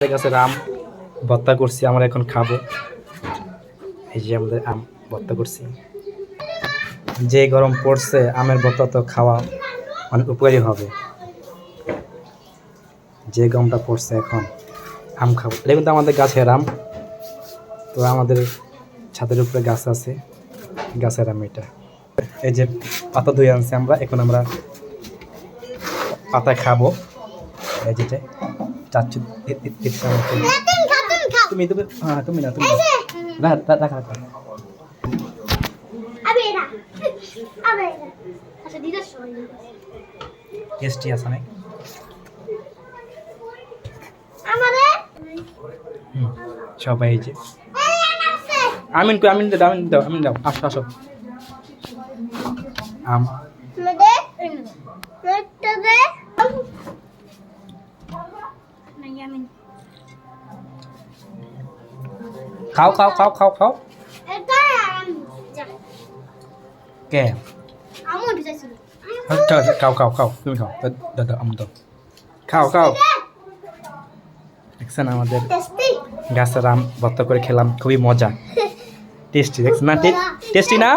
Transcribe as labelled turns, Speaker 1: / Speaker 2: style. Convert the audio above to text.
Speaker 1: আমাদের কাছে আম ভর্তা করছি, আমরা এখন খাব। এই যে আমাদের আম ভর্তা করছি। যে গরম পড়ছে, আমের ভর্তা তো খাওয়া অনেক উপকারী হবে। যে গমটা পড়ছে এখন, আম খাব। এটা কিন্তু আমাদের গাছের আম। তো আমাদের ছাদের উপরে গাছ আছে, গাছের আম এটা। এই যে পাতা ধুয়ে আনছি আমরা, এখন আমরা পাতা খাব। যেটা চাচ্ছি তুমি তুমি হ্যাঁ তুমি না তুমি। রাখ রাখ। টেস্টি আছে না হুম, সবাই এই যে। আমিন কই আমিন দাও আমিন দাও আমিন দাও আসো আসো। আম। খাও খাও খাও খাও খাও কে খাও খাও খাও তুমি খাও দাও আম খাও খাও দেখছেন আমাদের গাছের আম ভর্তা করে খেলাম খুবই মজা টেস্টি দেখছেন না টেস্টি না